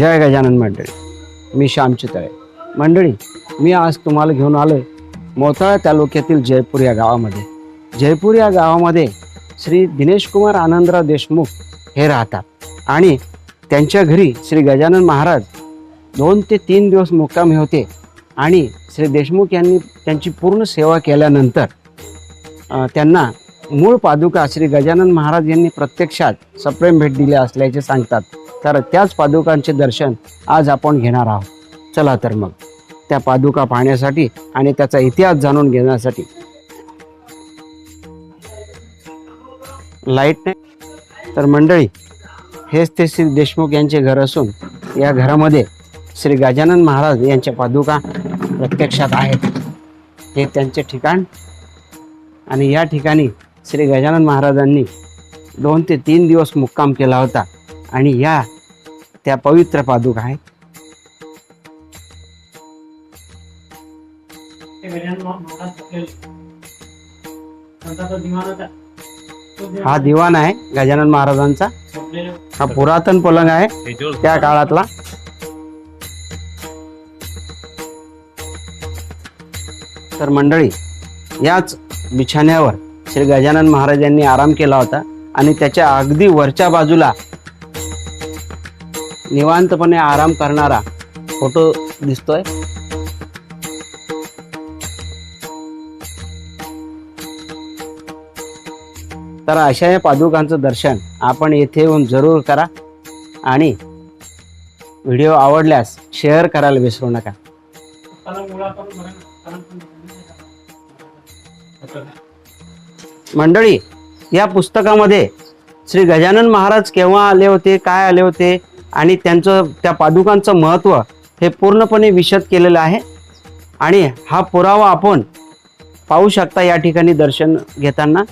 जय गजानन मंडळी. मी श्यामचितळे मंडळी मी आज तुम्हाला घेऊन आलो आहे मोताळा तालुक्यातील जयपूर या गावामध्ये. जयपूर या गावामध्ये श्री दिनेश कुमार आनंदराव देशमुख हे राहतात आणि त्यांच्या घरी श्री गजानन महाराज दोन ते तीन दिवस मुक्कामी होते आणि श्री देशमुख यांनी त्यांची पूर्ण सेवा केल्यानंतर त्यांना मूळ पादुका श्री गजानन महाराज यांनी प्रत्यक्षात सप्रेम भेट दिली असल्याचे सांगतात. तर त्याच पादुकांचे दर्शन आज आपण घेणार आहोत. चला तर मग त्या पादुका पाहण्यासाठी आणि त्याचा इतिहास जाणून घेण्यासाठी. लाइट नाही. तर मंडळी हेच ते श्री देशमुख यांचे घर असून या घरामध्ये श्री गजानन महाराज यांच्या पादुका प्रत्यक्षात आहेत. हे त्यांचे ठिकाण आणि या ठिकाणी श्री गजानन महाराजांनी दोन ते तीन दिवस मुक्काम केला होता. आणि या त्या पवित्र पादुका आहेत. हा दिवाण आहे गजानन महाराजांचा. हा पुरातन पलंग आहे त्या काळातला. तर मंडळी याच बिछाण्यावर श्री गजानन महाराज यांनी आराम केला होता आणि त्याच्या अगदी वरच्या बाजूला निवांतपणे आराम करणारा फोटो दिसतोय. तर अशा या पादुकांचं दर्शन आपण येथे येऊन जरूर करा आणि व्हिडिओ आवडल्यास शेअर करायला विसरू नका. मंडळी या पुस्तकामध्ये श्री गजानन महाराज केव्हा आले होते काय आले होते? आणि त्यांचं त्या पादुकांचं महत्त्व हे पूर्णपणे विशद केलेलं आहे. आणि हा पुरावा आपण पाहू शकता या ठिकाणी दर्शन घेताना.